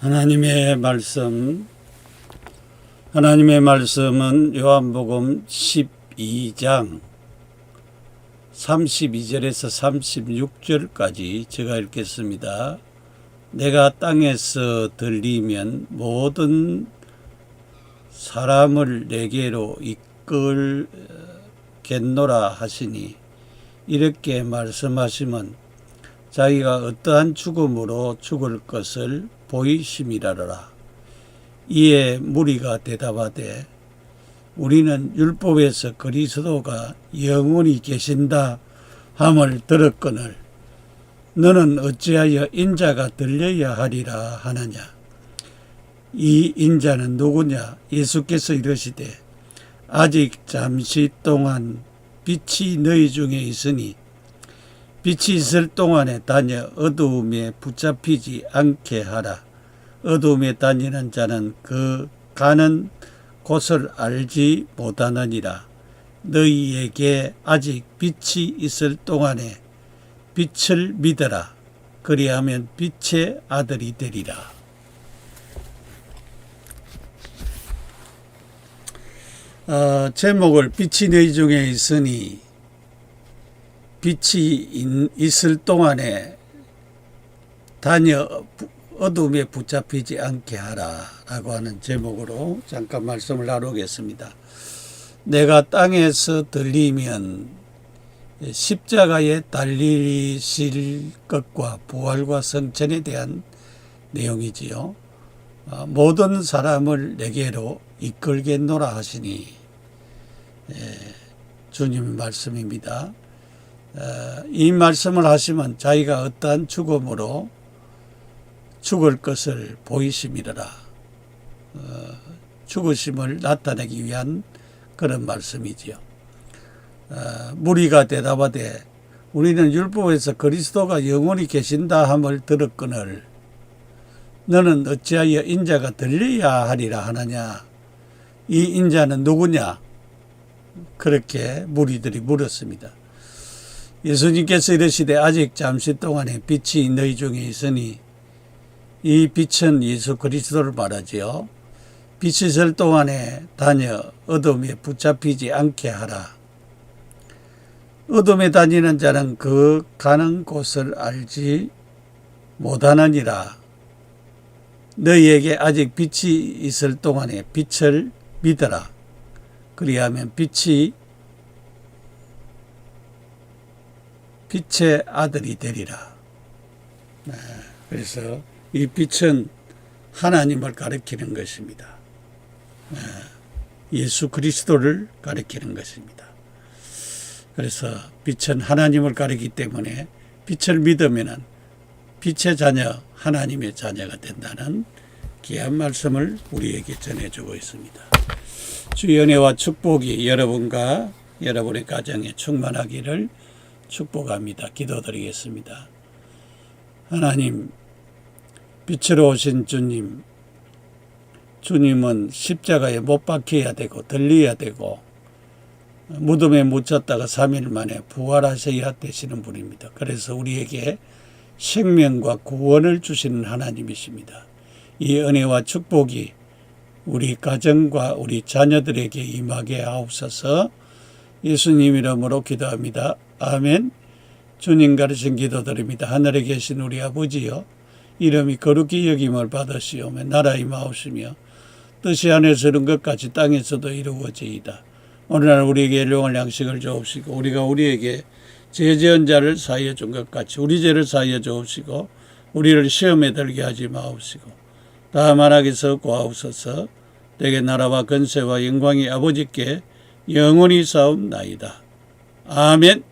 하나님의 말씀 하나님의 말씀은 요한복음 12장 32절에서 36절까지 제가 읽겠습니다. 내가 땅에서 들리면 모든 사람을 내게로 이끌겠노라 하시니 이렇게 말씀하시면 자기가 어떠한 죽음으로 죽을 것을 보이심이라라. 이에 무리가 대답하되 우리는 율법에서 그리스도가 영원히 계신다 함을 들었거늘 너는 어찌하여 인자가 들려야 하리라 하느냐 이 인자는 누구냐 예수께서 이르시되 아직 잠시 동안 빛이 너희 중에 있으니 빛이 있을 동안에 다녀 어두움에 붙잡히지 않게 하라. 어두움에 다니는 자는 그 가는 곳을 알지 못하느니라. 너희에게 아직 빛이 있을 동안에 빛을 믿어라. 그리하면 빛의 아들이 되리라. 어, 제목을 빛이 너희 중에 있으니 빛이 있- 있을 동안에 다녀 부- 어둠에 붙잡히지 않게 하라라고 하는 제목으로 잠깐 말씀을 나누겠습니다. 내가 땅에서 들리면 십자가에 달리실 것과 부활과 성천에 대한 내용이지요. 어, 모든 사람을 내게로 이끌겠노라 하시니 예, 주님 말씀입니다. 어, 이 말씀을 하시면 자기가 어떠한 죽음으로 죽을 것을 보이심이라 어, 죽으심을 나타내기 위한 그런 말씀이지요. 어, 무리가 대답하되 우리는 율법에서 그리스도가 영원히 계신다 함을 들었거늘 너는 어찌하여 인자가 들려야 하리라 하느냐 이 인자는 누구냐 그렇게 무리들이 물었습니다. 예수님께서 이르시되 아직 잠시 동안에 빛이 너희 중에 있으니 이 빛은 예수 그리스도를 말하지요. 빛이 있을 동안에 다녀 어둠에 붙잡히지 않게 하라. 어둠에 다니는 자는 그 가는 곳을 알지 못하느니라. 너희에게 아직 빛이 있을 동안에 빛을 믿어라. 그리하면 빛이 빛의 아들이 되리라. 네, 그래서 이 빛은 하나님을 가리키는 것입니다. 네, 예수 그리스도를 가리키는 것입니다. 그래서 빛은 하나님을 가리기 때문에 빛을 믿으면은 빛의 자녀, 하나님의 자녀가 된다는 귀한 말씀을 우리에게 전해주고 있습니다. 주 연혜와 축복이 여러분과 여러분의 가정에 충만하기를 축복합니다. 기도드리겠습니다. 하나님, 빛으로 오신 주님, 주님은 십자가에 못 박혀야 되고 들려야 되고 무덤에 묻혔다가 3일 만에 부활하셔야 되시는 분입니다. 그래서 우리에게 생명과 구원을 주시는 하나님이십니다. 이 은혜와 축복이 우리 가정과 우리 자녀들에게 임하게 하옵소서 예수님 이름으로 기도합니다. 아멘. 주님 가르친 기도드립니다. 하늘에 계신 우리 아버지여 이름이 거룩히 여김을 받으시오며 나라 임하옵시며 뜻이 하늘에서 이룬 것까지 땅에서도 이루어지이다. 오늘날 우리에게 일용할 양식을 주옵시고 우리가 우리에게 죄지은 자를 사하여 준 것 같이 우리 죄를 사하여 주옵시고 우리를 시험에 들게 하지 마옵시고 다만 악에서 구하옵소서 내게 나라와 건세와 영광이 아버지께 영원히 사옵나이다. 아멘